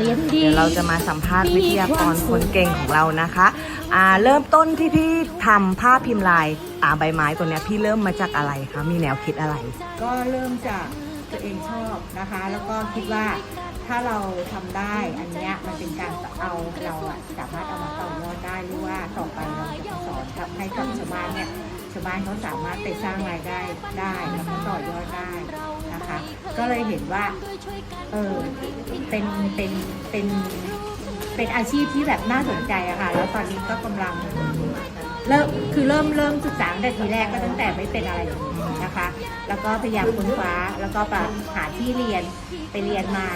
รียนดี เดี๋ยวเราจะมาสัมภาษณ์วิทยากรคนเก่งของเรานะคะอ่าเริ่มต้นที่พี่ทำผ้าพิมพ์ลายอ่าใบไม้ตัวเนี้ยพี่เริ่มมาจากอะไรคะมีแนวคิดอะไร ก็เริ่มจากตัวเองชอบนะคะ แล้วก็คิดว่าถ้าเราทำได้อันเนี้ยมันเป็นการเอาเราอะสามารถเอามาต่อยอดได้หรือว่าต่อไปเราจะสอนทำให้กับชาวบ้านเนี่ย ชาวบ้านเขาสามารถไปสร้างรายได้ได้แล้วก็ต่อยอดได้นะคะ ก็เลยเห็นว่าเออเป็นเป็นเป็นเป็นอาชีพที่แบบน่าสนใจอะค่ะ แล้วตอนนี้ก็กำลังเริ่มคือเริ่มเริ่มศึกษางแต่ทีแรกก็ตั้งแต่ไม่เป็นอะไรนะคะ แล้วก็พยายามค้นคว้าแล้วก็ไปหาที่เรียนไปเรียนมา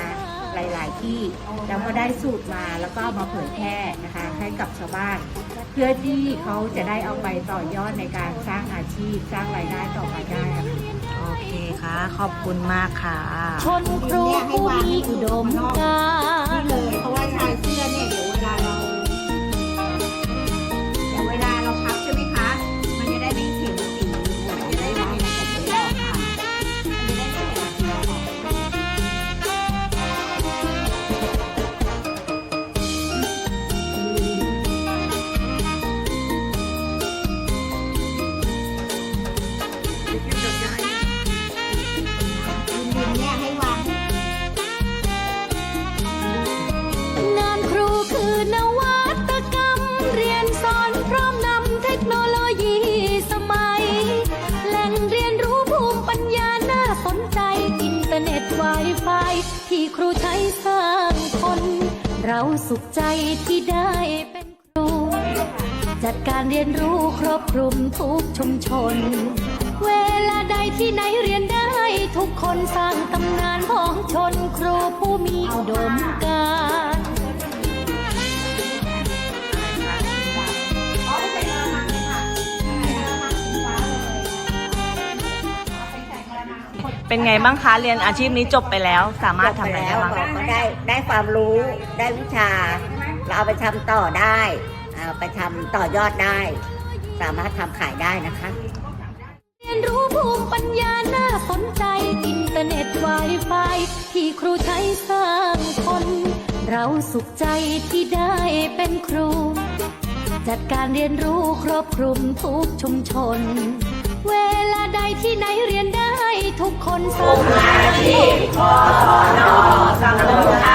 หลาย ๆ ที่ แล้วก็ได้สูตรมาแล้วก็เอามาเผยแพร่นะคะให้กับชาวบ้าน เพื่อที่เขาจะได้เอาไปต่อยอดในการสร้างอาชีพสร้างรายได้ต่อไปได้อะค่ะ โอเคค่ะ ขอบคุณมากค่ะ ชนครูผู้มีอุดมการณ์เลยเพราะว่าชายเสื้อเนี่ย ไฟที่ครูใช้สร้างคน เราสุขใจที่ได้เป็นครู จัดการเรียนรู้ครอบคลุมทุกชุมชน เวลาใดที่ไหนเรียนได้ ทุกคนสร้างตำนานของชนครูผู้มีอุดมการ เป็นไงบ้างคะเรียนอาชีพนี้จบไปแล้ว สามารถทำอะไรได้บ้างก็ได้ได้ความรู้ได้วิชา เราเอาไปทำต่อได้เอาไปทำต่อยอดได้ สามารถทำขายได้นะคะ เรียนรู้ภูมิปัญญาน่าสนใจ อินเทอร์เน็ตไวไฟที่ครูใช้สร้างคน เราสุขใจที่ได้เป็นครู จัดการเรียนรู้ครอบคลุมทุกชุมชน เวลาใดที่ไหนเรียนได้ ทุกคนสร้างอาชีพเย้